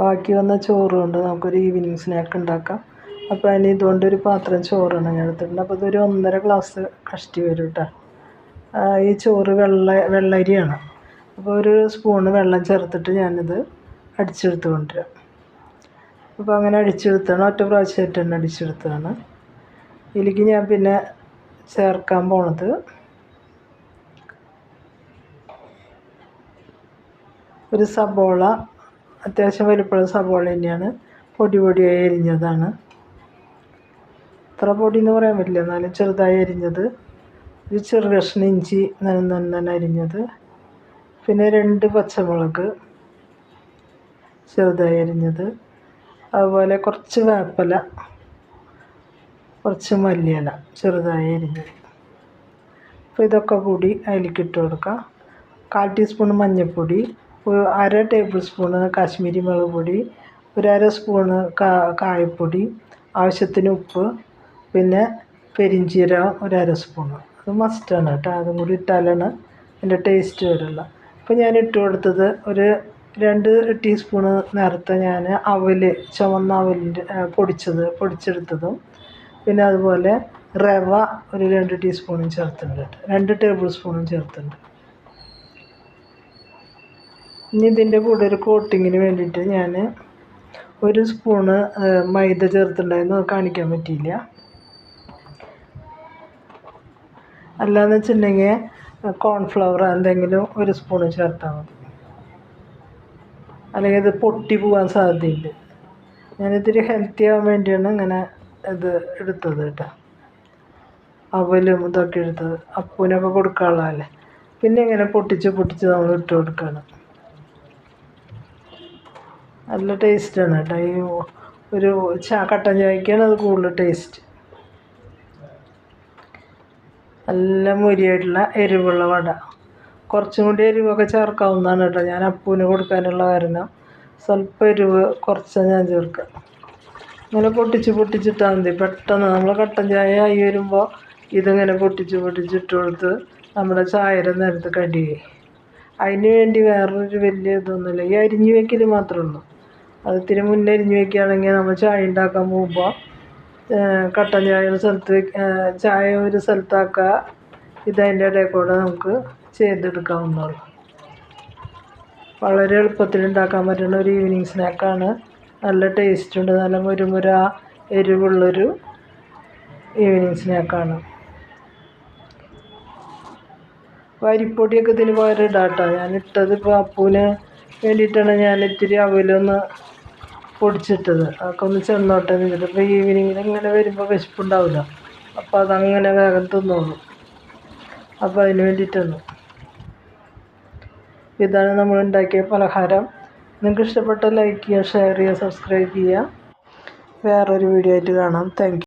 ബാക്കി വന്ന ചോറ് കൊണ്ട് നമുക്കൊരു ഈവനിങ് സ്നാക്ക് ഉണ്ടാക്കാം. അപ്പോൾ അതിന് ഇതുകൊണ്ട് ഒരു പാത്രം ചോറാണ് ഞാൻ എടുത്തിട്ടുണ്ട് അപ്പോൾ ഇതൊരു ഒന്നര ഗ്ലാസ് കഷ്ടി വരും കേട്ടോ ഈ ചോറ് വെള്ള വെള്ളരിയാണ്. അപ്പോൾ ഒരു സ്പൂണ് വെള്ളം ചേർത്തിട്ട് ഞാനിത് അടിച്ചെടുത്ത് കൊണ്ടുവരാം അപ്പോൾ അങ്ങനെ അടിച്ചെടുത്താണ്. ഒറ്റ പ്രാവശ്യമായിട്ട് തന്നെ അടിച്ചെടുത്താണ് ഇതിലേക്ക് ഞാൻ പിന്നെ ചേർക്കാൻ പോണത് ഒരു സബോള അത്യാവശ്യം വലിപ്പമുള്ള സവാള തന്നെയാണ്. പൊടി പൊടിയായി അരിഞ്ഞതാണ്. ഇത്ര പൊടി എന്ന് പറയാൻ പറ്റില്ല. എന്നാലും ചെറുതായി അരിഞ്ഞത്. ഒരു ചെറു കഷ്ണം ഇഞ്ചി നന്നെ അരിഞ്ഞത്. പിന്നെ രണ്ട് പച്ചമുളക് ചെറുതായി അരിഞ്ഞത്. അതുപോലെ കുറച്ച് വേപ്പല കുറച്ച് മല്ലിയില ചെറുതായി അരിഞ്ഞത്. അപ്പോൾ ഇതൊക്കെ കൂടി അതിലേക്ക് ഇട്ട് കൊടുക്കാം. കാൽ ടീസ്പൂൺ മഞ്ഞൾപ്പൊടി അര ടേബിൾ സ്പൂണ് കാശ്മീരി മുളക് പൊടി ഒരു അര സ്പൂണ് കാ കായപ്പൊടി ആവശ്യത്തിന് ഉപ്പ് പിന്നെ പെരിഞ്ചീരകം ഒരു അര സ്പൂണ് അത് മസ്റ്റാണ് കേട്ടോ. അതും കൂടി ഇട്ടാലാണ് അതിന്റെ ടേസ്റ്റ് വരുള്ളൂ. അപ്പോൾ ഞാൻ ഇട്ട് കൊടുത്തത് ഒരു രണ്ട് ടീസ്പൂണ് നേരത്തെ ഞാൻ അവൽ ചുവന്ന അവലിന്റെ പൊടിച്ചത് പൊടിച്ചെടുത്തതും പിന്നെ അതുപോലെ റവ ഒരു രണ്ട് ടീസ്പൂണും ചേർത്തിട്ടുണ്ട് രണ്ട് ടേബിൾ സ്പൂണും ചേർത്തിട്ടുണ്ട്. ഇനി ഇതിന്റെ കൂടെ ഒരു കോട്ടിങ്ങിന് വേണ്ടിയിട്ട് ഞാൻ ഒരു സ്പൂണ് മൈദ ചേർത്തിട്ടുണ്ടായിരുന്നു. കാണിക്കാൻ പറ്റിയില്ല. അല്ലാന്ന് വെച്ചിട്ടുണ്ടെങ്കിൽ കോൺഫ്ലവർ എന്തെങ്കിലും ഒരു സ്പൂണ് ചേർത്താൽ മതി. അല്ലെങ്കിൽ ഇത് പൊട്ടി പോകാൻ സാധ്യതയുണ്ട് ഞാനിത്തിരി ഹെൽത്തി ആവാൻ വേണ്ടിയാണ് ഇങ്ങനെ ഇത് എടുത്തത് കേട്ടോ. അവലും ഇതൊക്കെ എടുത്തത്. അപ്പൂനൊക്കെ കൊടുക്കാനുള്ളതല്ലേ. പിന്നെ ഇങ്ങനെ പൊട്ടിച്ച് പൊട്ടിച്ച് നമ്മൾ ഇട്ട് കൊടുക്കണം. നല്ല ടേസ്റ്റാണ് കേട്ടോ. ഈ ഒരു കട്ടൻ ചായക്കാണ് അത് കൂടുതൽ ടേസ്റ്റ്. നല്ല മുരിയായിട്ടുള്ള എരിവുള്ള വട. കുറച്ചും കൂടി എരിവൊക്കെ ചേർക്കാവുന്നതാണ് കേട്ടോ. ഞാൻ അപ്പൂന് കൊടുക്കാനുള്ള കാരണം. സ്വല്പം എരിവ് കുറച്ച് ഞാൻ ചേർക്കാം. ഇങ്ങനെ പൊട്ടിച്ച് പൊട്ടിച്ചിട്ടാൽ മതി. പെട്ടെന്ന് നമ്മൾ കട്ടൻ ചായ ആയി വരുമ്പോൾ ഇതിങ്ങനെ പൊട്ടിച്ച് പൊട്ടിച്ചിട്ട് കൊടുത്ത് നമ്മുടെ ചായയുടെ നേരത്ത് കടിയായി അതിന് വേണ്ടി വേറൊരു വലിയ ഇതൊന്നുമില്ല. ഈ അരിഞ്ഞു വെക്കൽ മാത്രമേ ഉള്ളൂ. അത് ഇത്തിരി മുന്നേ അരിഞ്ഞു വെക്കുകയാണെങ്കിൽ നമ്മൾ ചായ ഉണ്ടാക്കാൻ പോകുമ്പോൾ കട്ടൻ ചായ ഒരു സ്ഥലത്ത് ചായ ഒരു സ്ഥലത്താക്കുക. ഇതതിന്റെ ഇടയിൽ കൂടെ നമുക്ക് ചെയ്തെടുക്കാവുന്നതാണ്. വളരെ എളുപ്പത്തിൽ ഉണ്ടാക്കാൻ പറ്റുന്ന ഒരു ഈവനിങ് സ്നാക്കാണ് നല്ല ടേസ്റ്റ് ഉണ്ട്. നല്ല മുരുമുര എരിവുള്ളൊരു ഈവനിങ് സ്നാക്കാണ് വരിപ്പൊടിയൊക്കെ ഇതിന് പകരം ഇടാം കേട്ടോ ഞാൻ ഇട്ടത് ഇപ്പോൾ അപ്പൂന് വേണ്ടിയിട്ടാണ്. ഞാൻ ഇത്തിരി അവലൊന്ന് പൊടിച്ചിട്ടത്. അതൊക്കെ ഒന്ന് ചെന്നോട്ടെ എന്നിട്ട് അപ്പോൾ ഈവനിങ്ങിൽ ഇങ്ങനെ വരുമ്പോൾ വിശപ്പുണ്ടാവില്ല. അപ്പോൾ അതങ്ങനെ വേഗം തിന്നോളൂ. അപ്പോൾ അതിന് വേണ്ടിയിട്ടാണ്. ഇതാണ് നമ്മൾ ഉണ്ടാക്കിയ പലഹാരം. നിങ്ങൾക്ക് ഇഷ്ടപ്പെട്ട ലൈക്ക് ചെയ്യുക ഷെയർ ചെയ്യുക സബ്സ്ക്രൈബ് ചെയ്യുക. വേറൊരു വീഡിയോ ആയിട്ട് കാണാം. താങ്ക്